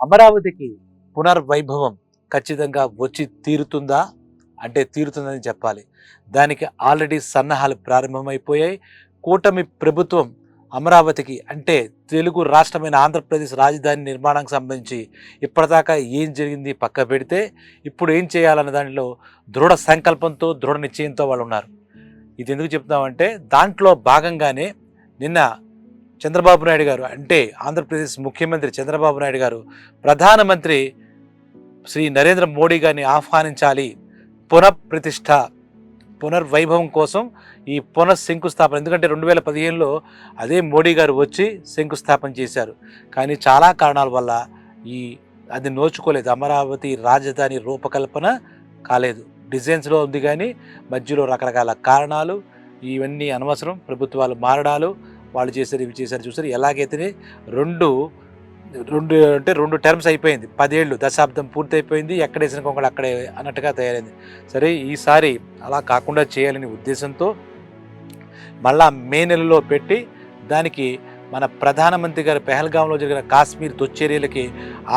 అమరావతికి పునర్వైభవం ఖచ్చితంగా వచ్చి తీరుతుందా? అంటే తీరుతుందని చెప్పాలి. దానికి ఆల్రెడీ సన్నాహాలు ప్రారంభమైపోయాయి. కూటమి ప్రభుత్వం అమరావతికి అంటే తెలుగు రాష్ట్రమైన ఆంధ్రప్రదేశ్ రాజధాని నిర్మాణానికి సంబంధించి ఇప్పటిదాకా ఏం జరిగింది పక్క పెడితే ఇప్పుడు ఏం చేయాలన్న దానిలో దృఢ సంకల్పంతో దృఢ నిశ్చయంతో వాళ్ళు ఉన్నారు. ఇది ఎందుకు చెప్తున్నామంటే దాంట్లో భాగంగానే నిన్న చంద్రబాబు నాయుడు గారు అంటే ఆంధ్రప్రదేశ్ ముఖ్యమంత్రి చంద్రబాబు నాయుడు గారు ప్రధానమంత్రి శ్రీ నరేంద్ర మోడీ గారిని ఆహ్వానించాలి. పునఃప్రతిష్ఠ పునర్వైభవం కోసం ఈ పునః శంకుస్థాపన ఎందుకంటే రెండు వేల పదిహేనులో అదే మోడీ గారు వచ్చి శంకుస్థాపన చేశారు. కానీ చాలా కారణాల వల్ల ఈ అది నోచుకోలేదు. అమరావతి రాజధాని రూపకల్పన కాలేదు. డిజైన్స్లో ఉంది కానీ మధ్యలో రకరకాల కారణాలు ఇవన్నీ అనవసరం. ప్రభుత్వాలు మారడాలు వాళ్ళు చేశారు ఇవి చేశారు చూసారు ఎలాగైతే రెండు రెండు అంటే రెండు టర్మ్స్ అయిపోయింది. పదేళ్ళు దశాబ్దం పూర్తయిపోయింది ఎక్కడేసిన కొంగడు అక్కడే అన్నట్టుగా తయారైంది. సరే ఈసారి అలా కాకుండా చేయాలనే ఉద్దేశంతో మళ్ళా మే నెలలో పెట్టి దానికి మన ప్రధానమంత్రి గారు పెహల్గాంలో జరిగిన కాశ్మీర్ దుశ్చర్యలకి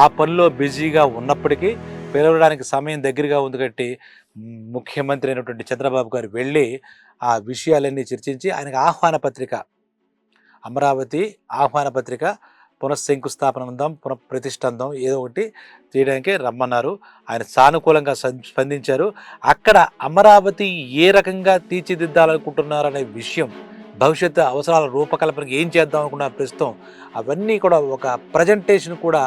ఆ పనిలో బిజీగా ఉన్నప్పటికీ పిలవడానికి సమయం దగ్గరగా ఉంది కాబట్టి ముఖ్యమంత్రి అయినటువంటి చంద్రబాబు గారు వెళ్ళి ఆ విషయాలన్నీ చర్చించి ఆయనకు ఆహ్వాన పత్రిక అమరావతి ఆహ్వాన పత్రిక పునఃశంకుస్థాపన ఉందాం పునః అందాం ఏదో ఒకటి చేయడానికి రమ్మన్నారు. ఆయన సానుకూలంగా స్పందించారు. అక్కడ అమరావతి ఏ రకంగా తీర్చిదిద్దాలనుకుంటున్నారనే విషయం భవిష్యత్తు అవసరాల రూపకల్పనకి ఏం చేద్దాం అనుకున్న ప్రస్తుతం అవన్నీ కూడా ఒక ప్రజెంటేషన్ కూడా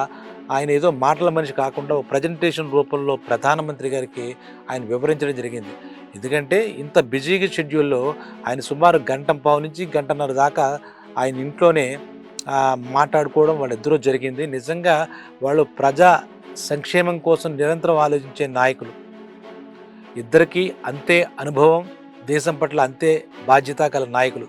ఆయన ఏదో మాటల మనిషి కాకుండా ఒక ప్రజెంటేషన్ రూపంలో ప్రధానమంత్రి గారికి ఆయన వివరించడం జరిగింది. ఎందుకంటే ఇంత బిజీగా షెడ్యూల్లో ఆయన సుమారు గంట పావు నుంచి గంటన్నర దాకా ఆయన ఇంట్లోనే మాట్లాడుకోవడం వాళ్ళిద్దరూ జరిగింది. నిజంగా వాళ్ళు ప్రజా సంక్షేమం కోసం నిరంతరం ఆలోచించే నాయకులు. ఇద్దరికీ అంతే అనుభవం దేశం పట్ల అంతే బాధ్యత గల నాయకులు.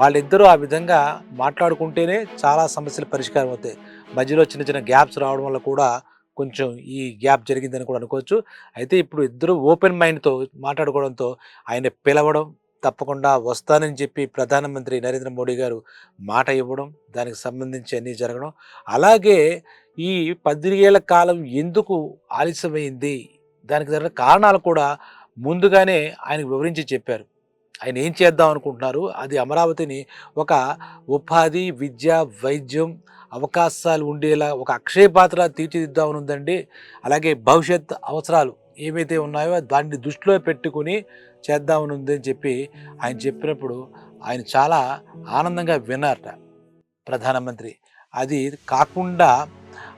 వాళ్ళిద్దరూ ఆ విధంగా మాట్లాడుకుంటేనే చాలా సమస్యలు పరిష్కారం అవుతాయి. మధ్యలో చిన్న చిన్న గ్యాప్స్ రావడం వల్ల కూడా కొంచెం ఈ గ్యాప్ జరిగిందని కూడా అనుకోవచ్చు. అయితే ఇప్పుడు ఇద్దరు ఓపెన్ మైండ్తో మాట్లాడుకోవడంతో ఆయన పిలవడం తప్పకుండా వస్తానని చెప్పి ప్రధానమంత్రి నరేంద్ర మోడీ గారు మాట ఇవ్వడం దానికి సంబంధించి అన్నీ జరగడం. అలాగే ఈ పదిహేళ్ళ కాలం ఎందుకు ఆలస్యమైంది దానికి జరిగిన కారణాలు కూడా ముందుగానే ఆయనకు వివరించి చెప్పారు. ఆయన ఏం చేద్దాం అనుకుంటున్నారు? అది అమరావతిని ఒక ఉపాధి విద్య వైద్యం అవకాశాలు ఉండేలా ఒక అక్షయపాత్ర తీర్చిదిద్దామని ఉందండి అలాగే భవిష్యత్ అవసరాలు ఏవైతే ఉన్నాయో దాన్ని దృష్టిలో పెట్టుకుని చేద్దామని అని చెప్పి ఆయన చెప్పినప్పుడు ఆయన చాలా ఆనందంగా విన్నారట ప్రధానమంత్రి. అది కాకుండా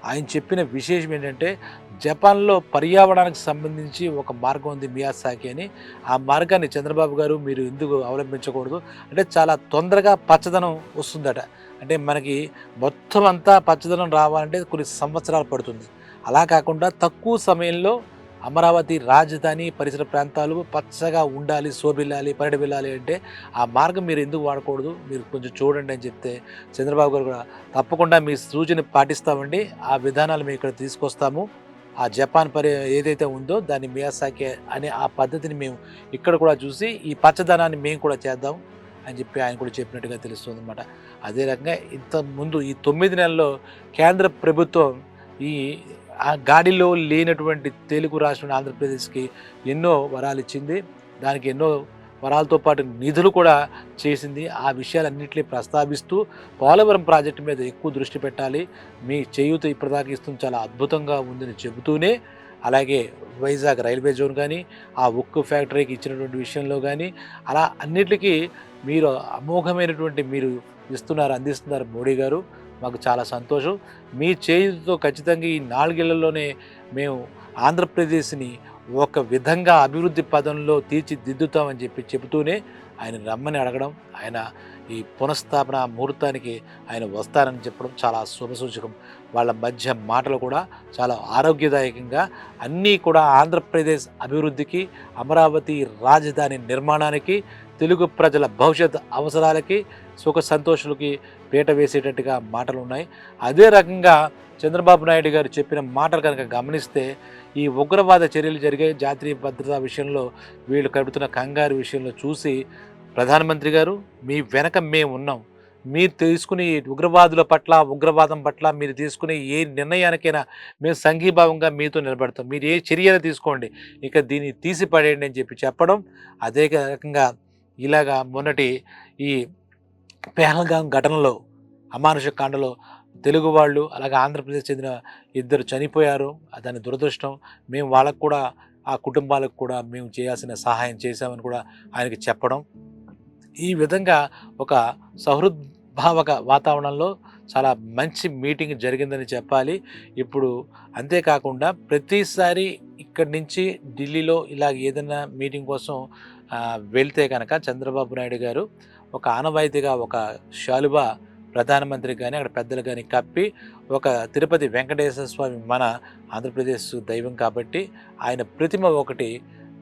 ఆయన చెప్పిన విశేషం ఏంటంటే జపాన్లో పర్యావరణానికి సంబంధించి ఒక మార్గం ఉంది మియాసాకి అని. ఆ మార్గాన్ని చంద్రబాబు గారు మీరు ఎందుకు అవలంబించకూడదు? అంటే చాలా తొందరగా పచ్చదనం వస్తుందట. అంటే మనకి మొత్తం అంతా పచ్చదనం రావాలంటే కొన్ని సంవత్సరాలు పడుతుంది. అలా కాకుండా తక్కువ సమయంలో అమరావతి రాజధాని పరిసర ప్రాంతాలు పచ్చగా ఉండాలి శోభిల్లాలి పరిడవిల్లాలి అంటే ఆ మార్గం మీరు ఎందుకు వాడకూడదు? మీరు కొంచెం చూడండి అని చెప్తే చంద్రబాబు గారు కూడా తప్పకుండా మీ సూచన పాటిస్తామండి. ఆ విధానాలు మేము ఇక్కడ తీసుకొస్తాము. ఆ జపాన్ పరి ఏదైతే ఉందో దాన్ని మియాసాకి అనే ఆ పద్ధతిని మేము ఇక్కడ కూడా చూసి ఈ పచ్చదనాన్ని మేము కూడా చేద్దాం అని చెప్పి ఆయన కూడా చెప్పినట్టుగా తెలుస్తుంది అనమాట అదే రకంగా ఇంత ముందు ఈ తొమ్మిది నెలల్లో కేంద్ర ప్రభుత్వం ఈ ఆ గాడిలో లేనటువంటి తెలుగు రాష్ట్రం ఆంధ్రప్రదేశ్కి ఎన్నో వరాలు ఇచ్చింది. దానికి ఎన్నో వరాలతో పాటు నిధులు కూడా చేసింది. ఆ విషయాలన్నింటినీ ప్రస్తావిస్తూ పోలవరం ప్రాజెక్టు మీద ఎక్కువ దృష్టి పెట్టాలి. మీ చేయూత ఇప్పటిదాకా ఇస్తుంది. చాలా అద్భుతంగా ఉందని చెబుతూనే అలాగే వైజాగ్ రైల్వే జోన్ కానీ ఆ ఉక్కు ఫ్యాక్టరీకి ఇచ్చినటువంటి విషయంలో కానీ అలా అన్నిటికీ మీరు అమోఘమైనటువంటి మీరు ఇస్తున్నారు అందిస్తున్నారు మోడీ గారు. మాకు చాలా సంతోషం. మీ చేతితో ఖచ్చితంగా ఈ నాలుగేళ్ళలోనే మేము ఆంధ్రప్రదేశ్ని ఒక విధంగా అభివృద్ధి పదంలో తీర్చిదిద్దుతామని చెప్పి చెబుతూనే ఆయన రమ్మని అడగడం ఆయన ఈ పునఃస్థాపన ముహూర్తానికి ఆయన వస్తారని చెప్పడం చాలా శుభసూచకం. వాళ్ళ మధ్య మాటలు కూడా చాలా ఆరోగ్యదాయకంగా అన్నీ కూడా ఆంధ్రప్రదేశ్ అభివృద్ధికి అమరావతి రాజధాని నిర్మాణానికి తెలుగు ప్రజల భవిష్యత్ అవసరాలకి సుఖ సంతోషులకి పీట వేసేటట్టుగా మాటలు ఉన్నాయి అదే రకంగా చంద్రబాబు నాయుడు గారు చెప్పిన మాటలు కనుక గమనిస్తే ఈ ఉగ్రవాద చర్యలు జరిగే జాతీయ భద్రతా విషయంలో వీళ్ళు కడుపుతున్న కంగారు విషయంలో చూసి ప్రధానమంత్రి గారు మీ వెనక మేము ఉన్నాం. మీరు తీసుకునే ఉగ్రవాదుల పట్ల ఉగ్రవాదం పట్ల మీరు తీసుకునే ఏ నిర్ణయానికైనా మేము సంఘీభావంగా మీతో నిలబడతాం. మీరు ఏ చర్యలు తీసుకోండి. ఇక దీన్ని తీసి పడేయండి అని చెప్పి చెప్పడం అదే రకంగా ఇలాగా మొన్నటి ఈ పెహల్గాం ఘటనలో అమానుష కాండలో తెలుగు వాళ్ళు అలాగే ఆంధ్రప్రదేశ్ చెందిన ఇద్దరు చనిపోయారు. దాని దురదృష్టం మేము వాళ్ళకు కూడా ఆ కుటుంబాలకు కూడా మేము చేయాల్సిన సహాయం చేశామని కూడా ఆయనకి చెప్పడం. ఈ విధంగా ఒక సహృద్భావక వాతావరణంలో చాలా మంచి మీటింగ్ జరిగిందని చెప్పాలి. ఇప్పుడు అంతేకాకుండా ప్రతిసారి ఇక్కడి నుంచి ఢిల్లీలో ఇలా ఏదైనా మీటింగ్ కోసం వెళ్తే కనుక చంద్రబాబు నాయుడు గారు ఒక ఆనవాయితీగా ఒక శాలుబా ప్రధానమంత్రి కానీ అక్కడ పెద్దలు కానీ కప్పి ఒక తిరుపతి వెంకటేశ్వర స్వామి మన ఆంధ్రప్రదేశ్ దైవం కాబట్టి ఆయన ప్రతిమ ఒకటి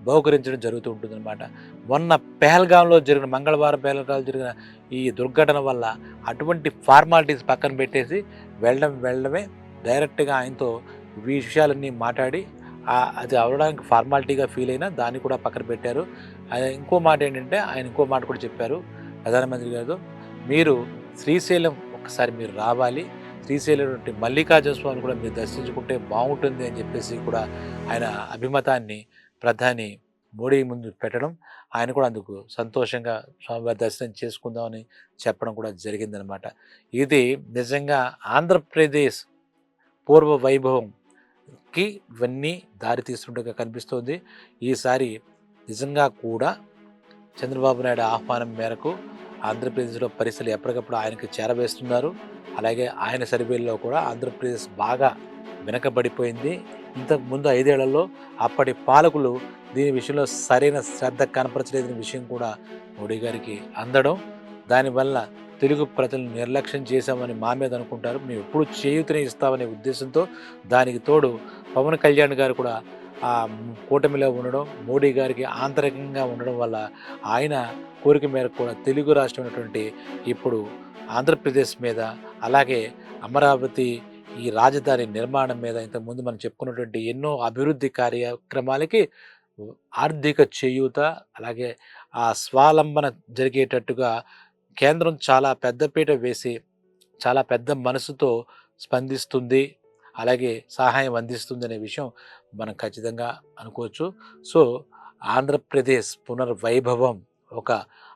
బహుకరించడం జరుగుతూ ఉంటుందన్నమాట. మొన్న పెహల్గాంలో జరిగిన మంగళవారం పెహల్గాంలో జరిగిన ఈ దుర్ఘటన వల్ల అటువంటి ఫార్మాలిటీస్ పక్కన పెట్టేసి వెళ్ళడం వెళ్ళడమే డైరెక్ట్గా ఆయనతో విషయాలన్నీ మాట్లాడి అది అవడానికి ఫార్మాలిటీగా ఫీల్ అయినా దాన్ని కూడా పక్కన పెట్టారు. ఆయన ఇంకో మాట ఏంటంటే ఆయన ఇంకో మాట కూడా చెప్పారు. ప్రధానమంత్రి గారు మీరు శ్రీశైలం ఒకసారి మీరు రావాలి. శ్రీశైలం నుండి మల్లికార్జున స్వామిని కూడా మీరు దర్శించుకుంటే బాగుంటుంది అని చెప్పేసి కూడా ఆయన అభిమతాన్ని ప్రధాని మోడీ ముందు పెట్టడం ఆయన కూడా అందుకు సంతోషంగా స్వామివారి దర్శనం చేసుకుందామని చెప్పడం కూడా జరిగిందనమాట. ఇది నిజంగా ఆంధ్రప్రదేశ్ పూర్వ వైభవంకి ఇవన్నీ దారి తీస్తుండగా కనిపిస్తోంది. ఈసారి నిజంగా కూడా చంద్రబాబు నాయుడు ఆహ్వానం మేరకు ఆంధ్రప్రదేశ్లో పరిస్థితులు ఎప్పటికప్పుడు ఆయనకు చేరవేస్తున్నారు. అలాగే ఆయన సర్వేల్లో కూడా ఆంధ్రప్రదేశ్ బాగా వెనకబడిపోయింది. ఇంతకు ముందు ఐదేళ్ళలో అప్పటి పాలకులు దీని విషయంలో సరైన శ్రద్ధ కనపరచలేదని విషయం కూడా మోడీ గారికి అందడం. దానివల్ల తెలుగు ప్రజలను నిర్లక్ష్యం చేశామని మా మీద అనుకుంటారు. మేము ఎప్పుడు చేయూతనే ఇస్తామనే ఉద్దేశంతో దానికి తోడు పవన్ కళ్యాణ్ గారు కూడా ఆ కూటమిలో ఉండడం మోడీ గారికి ఆంతరికంగా ఉండడం వల్ల ఆయన కోరిక మేరకు కూడా తెలుగు రాష్ట్రం ఉన్నటువంటి ఇప్పుడు ఆంధ్రప్రదేశ్ మీద అలాగే అమరావతి ఈ రాజధాని నిర్మాణం మీద ఇంతకుముందు మనం చెప్పుకున్నటువంటి ఎన్నో అభివృద్ధి కార్యక్రమాలకి ఆర్థిక చేయూత అలాగే ఆ స్వాలంబన జరిగేటట్టుగా కేంద్రం చాలా పెద్దపీట వేసి చాలా పెద్ద మనసుతో స్పందిస్తుంది. అలాగే సహాయం అందిస్తుందనే విషయం మనం ఖచ్చితంగా అనుకోవచ్చు. సో ఆంధ్రప్రదేశ్ పునర్వైభవం ఒక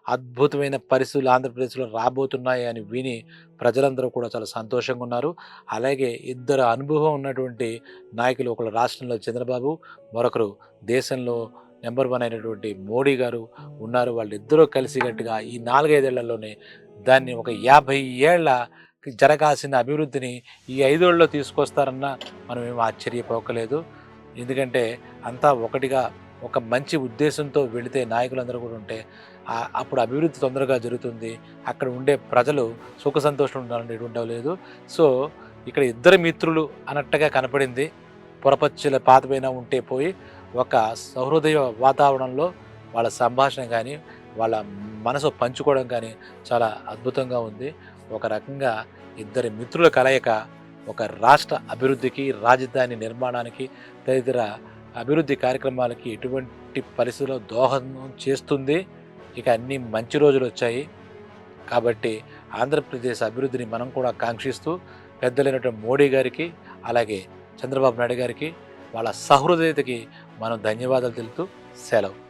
అద్భుతమైన పరిస్థితులు ఆంధ్రప్రదేశ్లో రాబోతున్నాయి అని విని ప్రజలందరూ కూడా చాలా సంతోషంగా ఉన్నారు. అలాగే ఇద్దరు అనుభవం ఉన్నటువంటి నాయకులు ఒకరు రాష్ట్రంలో చంద్రబాబు మరొకరు దేశంలో నెంబర్ వన్ అయినటువంటి మోడీ గారు ఉన్నారు. వాళ్ళిద్దరూ కలిసికట్టుగా ఈ నాలుగైదేళ్ళలోనే దాన్ని ఒక యాభై ఏళ్ళ జరగాల్సిన అభివృద్ధిని ఈ ఐదేళ్ళలో తీసుకొస్తారన్న మనం ఏం ఆశ్చర్యపోకలేదు. ఎందుకంటే అంతా ఒకటిగా ఒక మంచి ఉద్దేశంతో వెళితే నాయకులందరూ కూడా ఉంటే అప్పుడు అభివృద్ధి తొందరగా జరుగుతుంది. అక్కడ ఉండే ప్రజలు సుఖ సంతోషం ఉండాలని ఉండలేదు. సో ఇక్కడ ఇద్దరు మిత్రులు అన్నట్టుగా కనపడింది. పొరపచ్చుల పాతపైన ఉంటే పోయి ఒక సహృదయ వాతావరణంలో వాళ్ళ సంభాషణ కానీ వాళ్ళ మనసు పంచుకోవడం కానీ చాలా అద్భుతంగా ఉంది. ఒక రకంగా ఇద్దరి మిత్రుల కలయిక ఒక రాష్ట్ర అభివృద్ధికి రాజధాని నిర్మాణానికి తదితర అభివృద్ధి కార్యక్రమాలకి ఎటువంటి పరిస్థితుల్లో దోహదం చేస్తుంది. ఇక అన్ని మంచి రోజులు వచ్చాయి. కాబట్టి ఆంధ్రప్రదేశ్ అభివృద్ధిని మనం కూడా కాంక్షిస్తూ పెద్దలైనటువంటి మోడీ గారికి అలాగే చంద్రబాబు నాయుడు గారికి వాళ్ళ సహృదయతకి మనం ధన్యవాదాలు తెలుపుతూ సెలవు.